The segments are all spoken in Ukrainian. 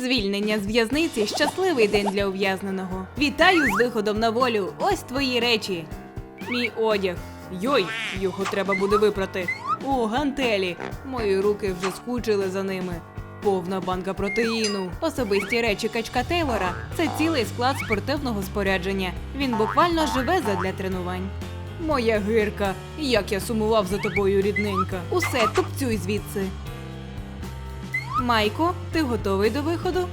Звільнення з в'язниці щасливий день для ув'язненого. Вітаю з виходом на волю. Ось твої речі. Мій одяг. Йой, його треба буде випрати. О, гантелі. Мої руки вже скучили за ними. Повна банка протеїну. Особисті речі качка Тейлора це цілий склад спортивного спорядження. Він буквально живе задля тренувань. Моя гирка, як я сумував за тобою, рідненька. Усе, тупцюй звідси. Майко, ти готовий до виходу?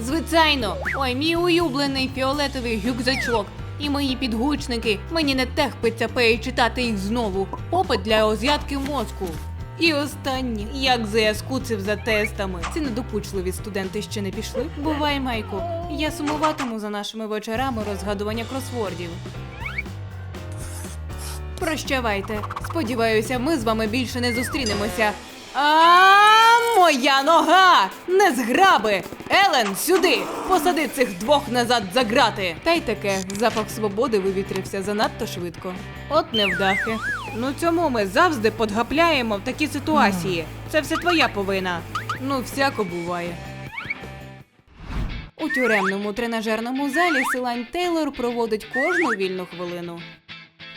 Звичайно, ой, мій улюблений фіолетовий гюкзачок. І мої підгучники. Мені не терпиться перечитати їх знову. Попит для озятки мозку. І останнє, як я за тестами. Ці недокучливі студенти ще не пішли. Бувай, Майко. Я сумуватиму за нашими вечорами розгадування кросвордів. Прощавайте. Сподіваюся, ми з вами більше не зустрінемося. А моя нога! Не зграби! Елен, сюди! Посади цих двох назад за грати! Та й таке, запах свободи вивітрився занадто швидко. От невдахи. Ну цьому ми завжди подгапляємо в такі ситуації. Це все твоя повина. Ну, всяко буває. У тюремному тренажерному залі Силань Тейлор проводить кожну вільну хвилину.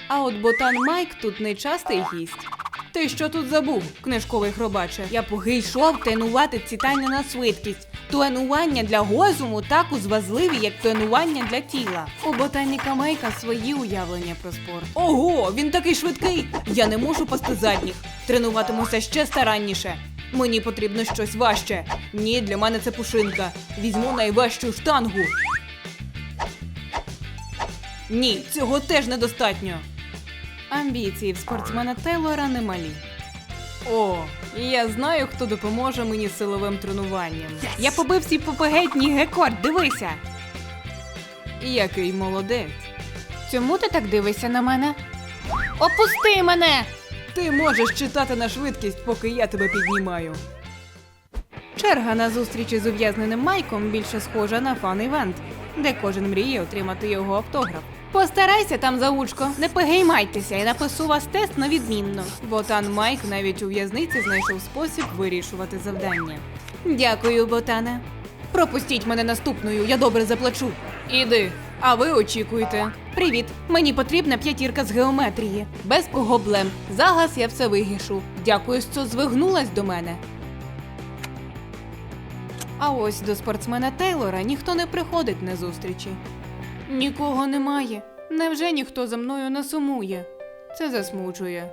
А от ботан Майк тут нечастий гість. Ти що тут забув, книжковий хробаче? Я поки йшов тренувати цітання на швидкість. Тренування для розуму так узвазливі, як тренування для тіла. У ботаніка Майка свої уявлення про спорт. Ого, він такий швидкий! Я не можу пасти задніх. Тренуватимуся ще старанніше. Мені потрібно щось важче. Ні, для мене це пушинка. Візьму найважчу штангу. Ні, цього теж недостатньо. Амбіції в спортсмена Тейлора немалі. О, я знаю, хто допоможе мені з силовим тренуванням. Я побив свій попегетній рекорд, дивися. Який молодець. Чому ти так дивишся на мене? Опусти мене! Ти можеш читати на швидкість, поки я тебе піднімаю. Черга на зустрічі з ув'язненим Майком більше схожа на фан-івент, де кожен мріє отримати його автограф. Постарайся там заучко, не погеймайтеся, я напишу вас тест на відмінно. Ботан Майк навіть у в'язниці знайшов спосіб вирішувати завдання. Дякую, ботане. Пропустіть мене наступною, я добре заплачу. Іди, а ви очікуйте. Привіт, мені потрібна п'ятірка з геометрії. Без проблем. Зараз я все вигішу. Дякую, що звигнулась до мене. А ось до спортсмена Тейлора ніхто не приходить на зустрічі. Нікого немає. Невже ніхто за мною не сумує? Це засмучує.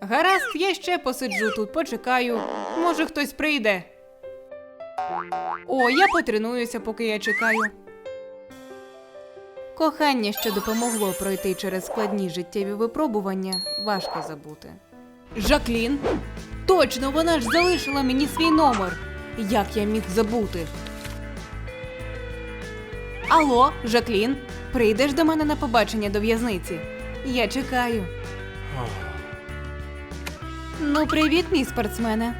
Гаразд, я ще посиджу тут, почекаю. Може, хтось прийде. О, я потренуюся, поки я чекаю. Кохання, що допомогло пройти через складні життєві випробування, важко забути. Жаклін? Точно, вона ж залишила мені свій номер. Як я міг забути? Алло, Жаклін, прийдеш до мене на побачення до в'язниці? Я чекаю. Ну, привіт, мій спортсмене.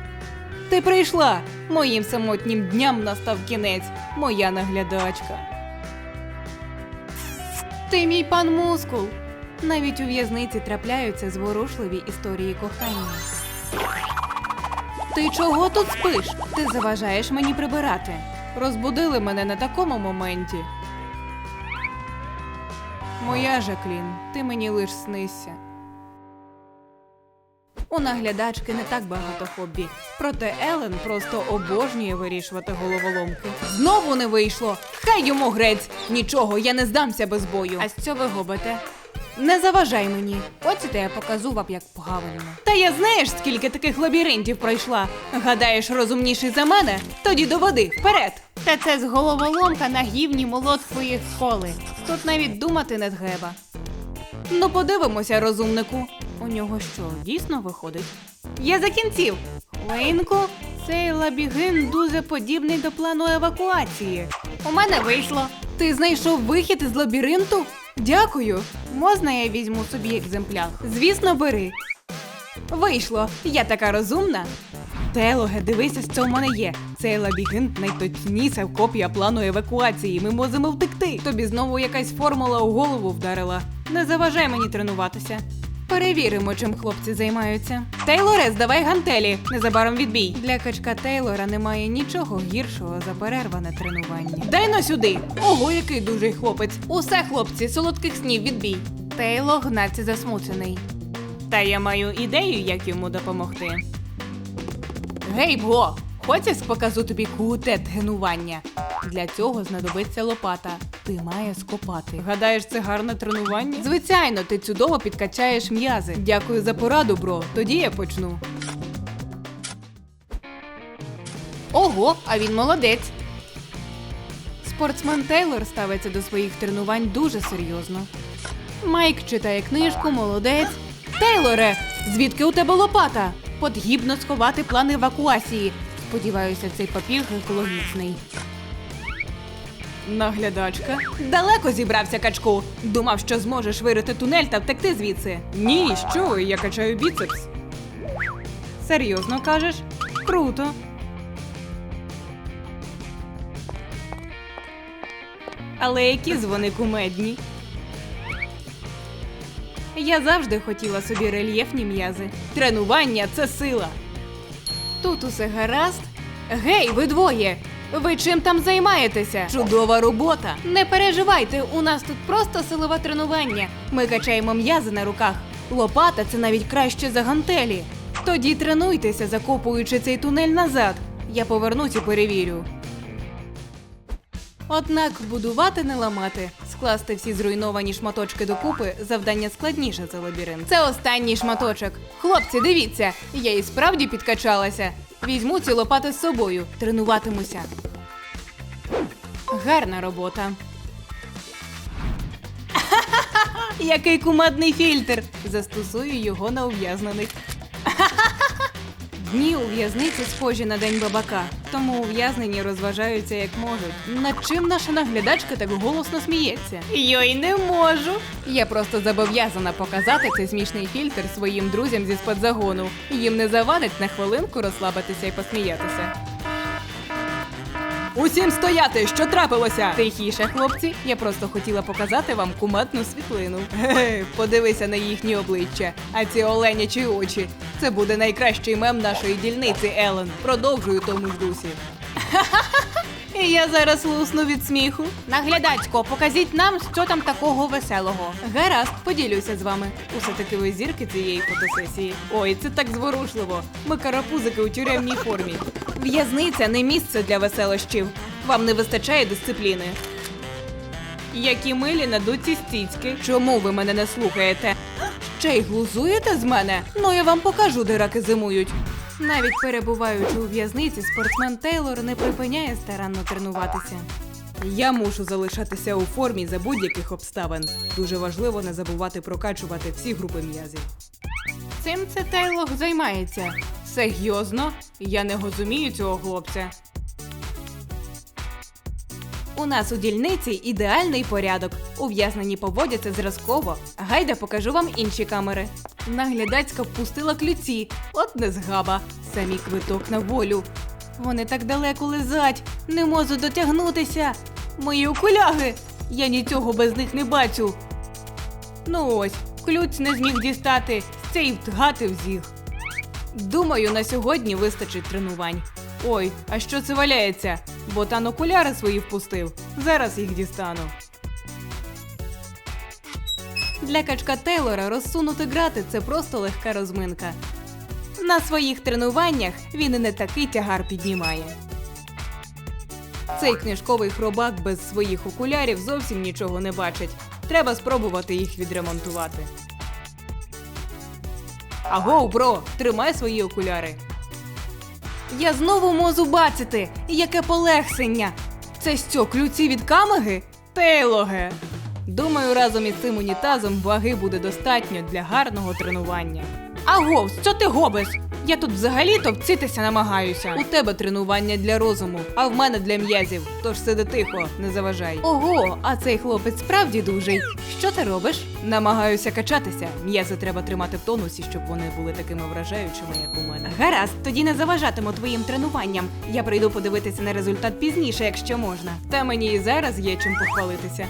Ти прийшла. Моїм самотнім дням настав кінець. Моя наглядачка. Ти мій пан мускул. Навіть у в'язниці трапляються зворушливі історії кохання. Ти чого тут спиш? Ти заважаєш мені прибирати. Розбудили мене на такому моменті. Моя Жаклін, ти мені лиш снися. У наглядачки не так багато хобі. Проте Елен просто обожнює вирішувати головоломки. Знову не вийшло. Хай йому грець. Нічого, я не здамся без бою. А що ви губите? Не заважай мені. Хочете, я покажу вам, як правильно. Та я знаєш, скільки таких лабіринтів пройшла. Гадаєш, розумніший за мене? Тоді доводи, вперед! Та це з головоломка на гівні молодкої школи. Тут навіть думати не треба. Ну, подивимося, розумнику. У нього що, дійсно виходить? Я закінців. Лейнку, цей лабігин дуже подібний до плану евакуації. У мене вийшло. Ти знайшов вихід із лабіринту? Дякую. Можна я візьму собі екземпляр? Звісно, бери. Вийшло. Я така розумна. Телоге, дивися, що в мене є. Цей лабіринт найточніша копія плану евакуації. Ми можемо втекти. Тобі знову якась формула у голову вдарила. Не заважай мені тренуватися. Перевіримо, чим хлопці займаються. Тейлоре, здавай гантелі. Незабаром відбій. Для качка Тейлора немає нічого гіршого за перерване тренування. Дай но сюди. Ого, який дужий хлопець. Усе, хлопці, солодких снів відбій. Тейло гнаться засмучений. Та я маю ідею, як йому допомогти. Гей, Бго! Хочеш показу тобі куте тренування? Для цього знадобиться лопата. Ти маєш скопати. Гадаєш, це гарне тренування? Звичайно, ти чудово підкачаєш м'язи. Дякую за пораду, бро. Тоді я почну. Ого, а він молодець. Спортсмен Тейлор ставиться до своїх тренувань дуже серйозно. Майк читає книжку, молодець. Тейлоре, звідки у тебе лопата? Потрібно сховати план евакуації. Сподіваюся, цей папір екологічний. Наглядачка. Далеко зібрався качку. Думав, що зможеш вирити тунель та втекти звідси. Ні, що ви, я качаю біцепс. Серйозно кажеш? Круто. Але які ж вони кумедні. Я завжди хотіла собі рельєфні м'язи. Тренування це сила. Тут усе гаразд. Гей, ви двоє! Ви чим там займаєтеся? Чудова робота. Не переживайте, у нас тут просто силове тренування. Ми качаємо м'язи на руках. Лопата це навіть краще за гантелі. Тоді тренуйтеся, закопуючи цей тунель назад. Я повернусь і перевірю. Однак будувати не ламати, скласти всі зруйновані шматочки докупи завдання складніше за лабіринт. Це останній шматочок. Хлопці, дивіться, я і справді підкачалася. Візьму ці лопати з собою, тренуватимуся. Гарна робота. Який кумедний фільтр! Застосую його на ув'язнених. Дні у в'язниці схожі на день бабака, тому ув'язнені розважаються як можуть. Над чим наша наглядачка так голосно сміється? Йой, не можу. Я просто зобов'язана показати цей смішний фільтр своїм друзям зі спадзагону. Їм не завадить на хвилинку розслабитися і посміятися. Усім стояти, що трапилося? Тихіше, хлопці. Я просто хотіла показати вам кумедну світлину. Ге, подивися на їхні обличчя, а ці оленячі очі. Це буде найкращий мем нашої дільниці, Елен. Продовжую тому ж дусі. Я зараз лусну від сміху. Наглядацько, покажіть нам, що там такого веселого. Гаразд, поділюся з вами. Усе таки ви зірки цієї фотосесії. Ой, це так зворушливо. Ми карапузики у тюремній формі. В'язниця не місце для веселощів. Вам не вистачає дисципліни. Які милі надуті стіцьки. Чому ви мене не слухаєте? Ще й глузуєте з мене? Ну я вам покажу, де раки зимують. Навіть перебуваючи у в'язниці, спортсмен Тейлор не припиняє старанно тренуватися. Я мушу залишатися у формі за будь-яких обставин. Дуже важливо не забувати прокачувати всі групи м'язів. Цим це Тейлор займається. Серйозно? Я не розумію цього хлопця. У нас у дільниці ідеальний порядок. Ув'язнені поводяться зразково. Гайда покажу вам інші камери. Наглядацька впустила ключі. От незгаба. Самі квиток на волю. Вони так далеко лизать, не можу дотягнутися. Мої окуляги. Я нічого без них не бачу. Ну ось, ключ не зміг дістати, цей втгати взіг. Думаю, на сьогодні вистачить тренувань. Ой, а що це валяється? Ботан окуляри свої впустив. Зараз їх дістану. Для качка Тейлора розсунути грати це просто легка розминка. На своїх тренуваннях він і не такий тягар піднімає. Цей книжковий хробак без своїх окулярів зовсім нічого не бачить. Треба спробувати їх відремонтувати. Агоу, бро, тримай свої окуляри. Я знову можу бачити, яке полегшення. Це що, ключі від камеги? Тейлоге. Думаю, разом із цим унітазом ваги буде достатньо для гарного тренування. Аго, що ти гобиш? Я тут взагалі товцитися намагаюся. У тебе тренування для розуму, а в мене для м'язів. Тож сиди тихо, не заважай. Ого, а цей хлопець справді дужий. Що ти робиш? Намагаюся качатися. М'язи треба тримати в тонусі, щоб вони були такими вражаючими, як у мене. Гаразд, тоді не заважатиму твоїм тренуванням. Я прийду подивитися на результат пізніше, якщо можна. Та мені і зараз є чим похвалитися.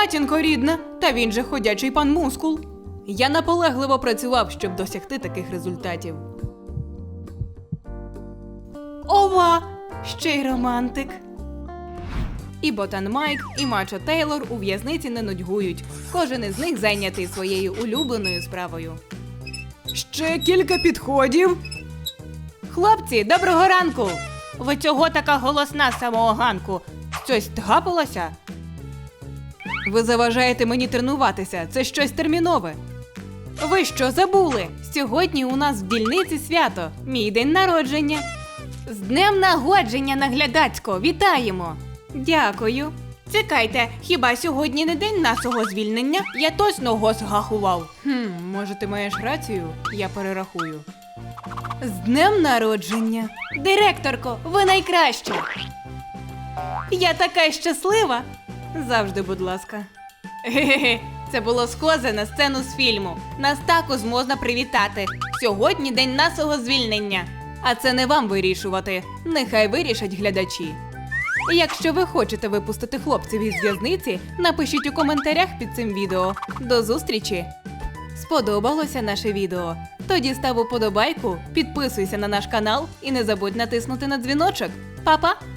Матінко рідна, та він же ходячий пан мускул. Я наполегливо працював, щоб досягти таких результатів. Ова! Ще й романтик. І Ботан Майк, і Мачо Тейлор у в'язниці не нудьгують. Кожен із них зайнятий своєю улюбленою справою. Ще кілька підходів. Хлопці, доброго ранку! Ви чого така голосна з самого ганку? Щось трапилося? Ви заважаєте мені тренуватися. Це щось термінове. Ви що забули? Сьогодні у нас в дільниці свято. Мій день народження. З днем нагодження наглядацько, вітаємо! Дякую. Чекайте, хіба сьогодні не день нашого звільнення? Я точно го згахував. Хм, може, ти маєш рацію? Я перерахую. З днем народження. Директорко, ви найкраща. Я така щаслива. Завжди, будь ласка. Ге-ге-ге, це було схоже на сцену з фільму. Нас також можна привітати. Сьогодні день нашого звільнення. А це не вам вирішувати. Нехай вирішать глядачі. Якщо ви хочете випустити хлопців із в'язниці, напишіть у коментарях під цим відео. До зустрічі! Сподобалося наше відео? Тоді став уподобайку, підписуйся на наш канал і не забудь натиснути на дзвіночок. Па-па!